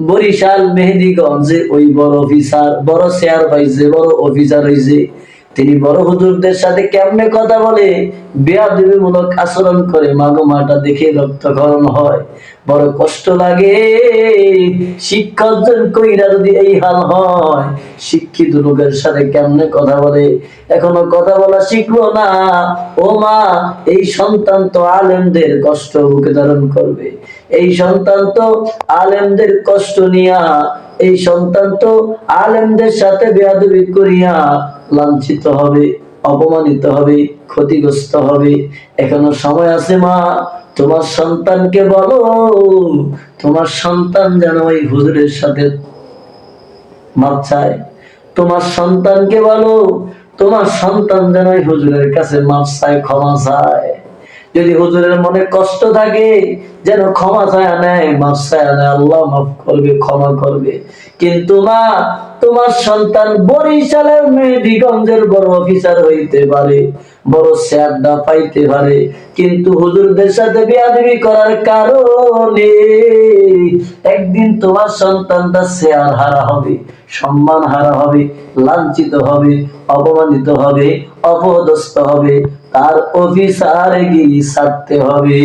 বরিশাল মেহেদিগঞ্জে ওই বড় অফিসার বড় শেয়ার পাইছে বড় অফিসার হয়েছে তিনি বড় হুজুরদের সাথে কেমনে কথা বলে? বেয়াদবিমূলক আচরণ করে মাগো মাটা দেখে রক্তকরণ হয়। বড় কষ্ট লাগে। শিক্ষা কইরা যদি এই হাল হয়, শিক্ষিত লোকের সাথে কেমনে কথা বলে? এখনও কথা বলা শিখলো না। ও মা, এই সন্তান তো আলেমদের কষ্ট বুকে ধারণ করবে। এই সন্তান তো আলেমদের কষ্ট নিয়া এই সন্তান তো আলেমদের সাথে বেয়াদবি করিয়া লাঞ্ছিত হবে, অপমানিত হবে, ক্ষতিগ্রস্ত হবে। এখনও সময় আছে মা, তোমার সন্তানকে বলো, তোমার সন্তান যেন ওই হুজুরের সাথে মাপ চায়। তোমার সন্তানকে বলো, তোমার সন্তান যেন ওই হুজুরের কাছে মাপ চায়, ক্ষমা চায়। যদি হুজুরের মনে কষ্ট থাকে, যেন ক্ষমা চায় নেয় মাপ চায় নেয়, আল্লাহ মাফ করবে, ক্ষমা করবে। কিন্তু মা, তোমার সন্তান বরিশালের মেহেদিগঞ্জের বড় অফিসার হইতে পারে, বড় স্যারডা পাইতে পারে, কিন্তু হুজুরদের সাথে বিয়াদবি করার কারণে একদিন তোমার সন্তানটা শেয়ার হারা হবে, সম্মান হারা হবে, লাঞ্ছিত হবে, অপমানিত হবে, অপদস্থ হবে, তার অফিসারে গিয়ে ছাড়তে হবে।